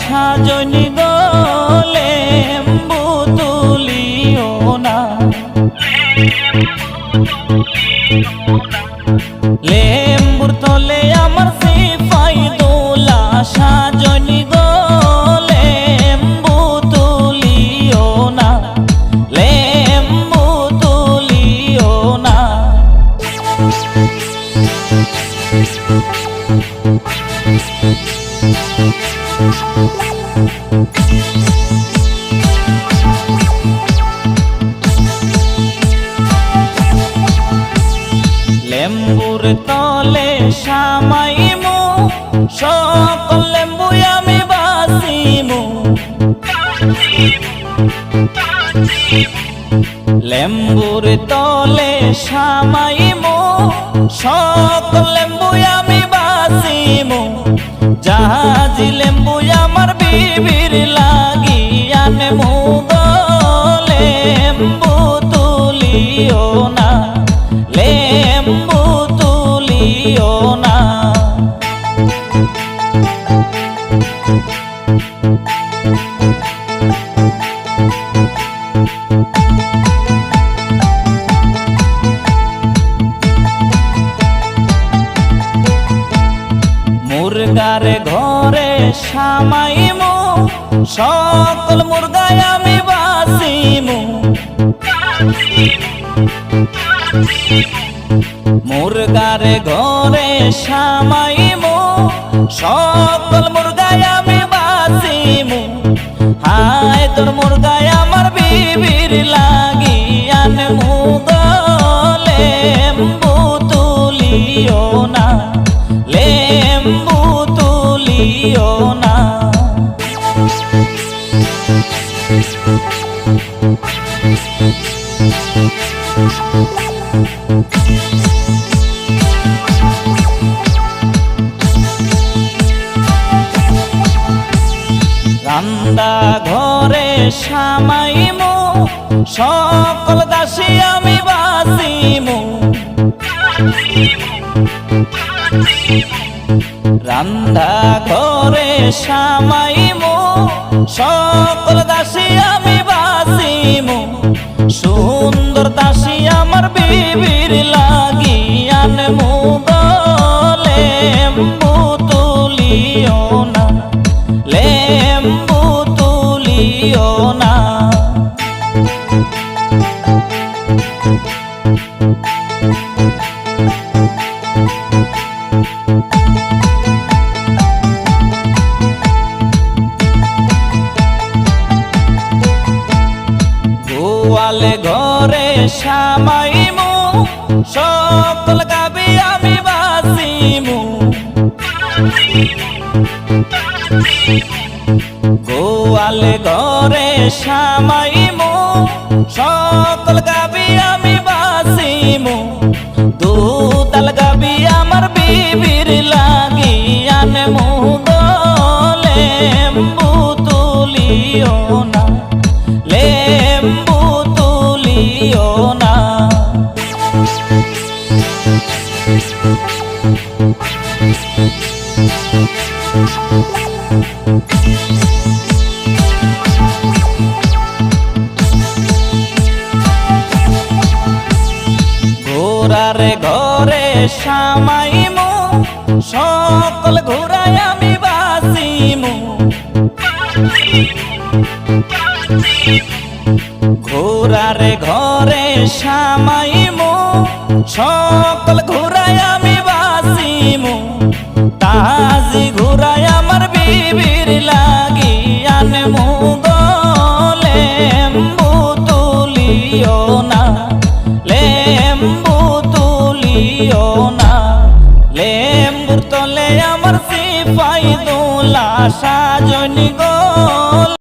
সাজনি গলে তুলিও না। লেম্বুর তলে আমার সিপাই দোলা সাজনি গলে তুলিও না। লেম্বু না। লেম্বুর তলে সামাইমু সকল লেম্বু আমি বাসিমু লেম্বুর তলে সামাইমু সকল লেম্বু আমি বাসিমু জাহাজি লেম্বু আমার বিবির লাগি আনে লেম্বু তুলিও না লেম্বু তুলিও না। মুরগার ঘরে সামাইমু সকল মুরগায় আমি বাসিমু। মুরগার ঘরে সামাইমু সকল মুরগায় আমি বাসিমু। হায় তোর মুরগায় আমার বিবির লাগি আনমু লেম্বু তুলিও না। লেম্বু তুলিও না। রান্দা ঘরে সামাইমু সকল দাসী আমি বাসিমু রান্দা ঘরে সামাইমু, সকল দাসী আমি বাসিমু সুন্দর দাসী আমার বিবির লাগি আনমু লেম্বু তুলিও না, লেম্বু তুলিও না। গোয়ালে সামাইমু সকল গাবি আমি বাসিমু। গোয়ালে ঘরে সামাইমু সকল গাবি আমি বাসিমু। সকল ঘোরায় আমি বাসিমু ঘোরারে ঘরে সামাইমু। সকল ঘোরায় আমি বাসিমু তাজি ঘোরায় আমার বিবির লাগি দোলা সাজনি গো